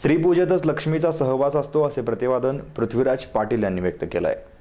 स्त्रीपूजेतच लक्ष्मीचा सहवास असतो असे प्रतिपादन पृथ्वीराज पाटील यांनी व्यक्त केलं आहे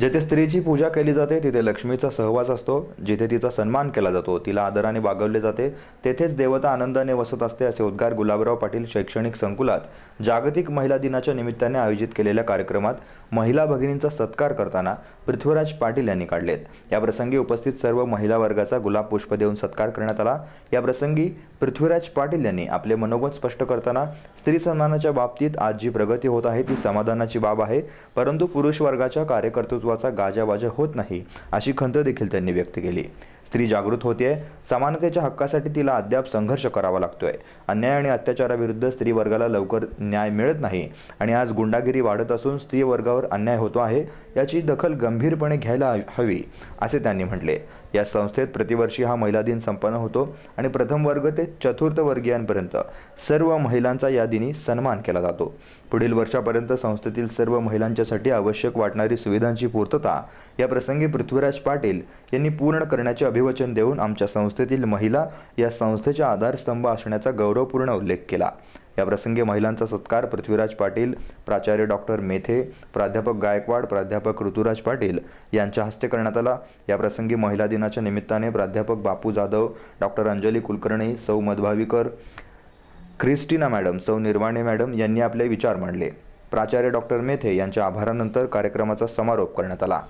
जेथे स्त्रीची पूजा केली जाते तिथे लक्ष्मीचा सहवास असतो. जिथे तिचा सन्मान केला जातो तिला आदराने वागवले जाते. तेथेच देवता आनंदाने वसत असते असे उद्गार गुलाबराव पाटील शैक्षणिक संकुलात जागतिक महिला दिनाच्या निमित्ताने आयोजित केलेल्या कार्यक्रमात महिला भगिनींचा सत्कार करताना पृथ्वीराज पाटील यांनी काढलेत. याप्रसंगी उपस्थित सर्व महिला वर्गाचा गुलाब पुष्प देऊन सत्कार करण्यात आला. याप्रसंगी पृथ्वीराज पाटील यांनी आपले मनोगत स्पष्ट करताना स्त्री सन्मानाच्या बाबतीत आज जी प्रगती होत आहे ती समाधानाची बाब आहे. परंतु पुरुष वर्गाच्या कार्यकर्तृत्वाचा गाजावाजा होत नाही अशी खंत देखील त्यांनी व्यक्त केली. स्त्री जागृत होते समानतेच्या हक्कासाठी तिला अद्याप संघर्ष करावा लागतोय. अन्याय आणि अत्याचाराविरुद्ध स्त्री वर्गाला लवकर न्याय मिळत नाही आणि आज गुंडागिरी वाढत असून स्त्री वर्गावर अन्याय होतो आहे याची दखल गंभीरपणे घ्यायला हवी असे त्यांनी म्हटले. या संस्थेत प्रतिवर्षी हा महिला दिन संपन्न होतो आणि प्रथम वर्ग ते चतुर्थ वर्गीयांपर्यंत सर्व महिलांचा या दिनी सन्मान केला जातो. पुढील वर्षापर्यंत संस्थेतील सर्व महिलांच्यासाठी आवश्यक वाटणारी सुविधांची पूर्तता या प्रसंगी पृथ्वीराज पाटील यांनी पूर्ण करण्याचे अभिवचन देऊन आमच्या संस्थेतील महिला या संस्थेच्या आधारस्तंभ असण्याचा गौरवपूर्ण उल्लेख केला. याप्रसंगी महिलांचा सत्कार पृथ्वीराज पाटील प्राचार्य डॉक्टर मेथे प्राध्यापक गायकवाड प्राध्यापक ऋतुराज पाटील यांच्या हस्ते करण्यात आला. याप्रसंगी महिला दिनाच्या निमित्ताने प्राध्यापक बापू जाधव डॉक्टर अंजली कुलकर्णी सौ मधभावीकर क्रिस्टिना मॅडम सौ निर्वाणे मॅडम यांनी आपले विचार मांडले. प्राचार्य डॉक्टर मेथे यांच्या आभारानंतर कार्यक्रमाचा समारोप करण्यात आला.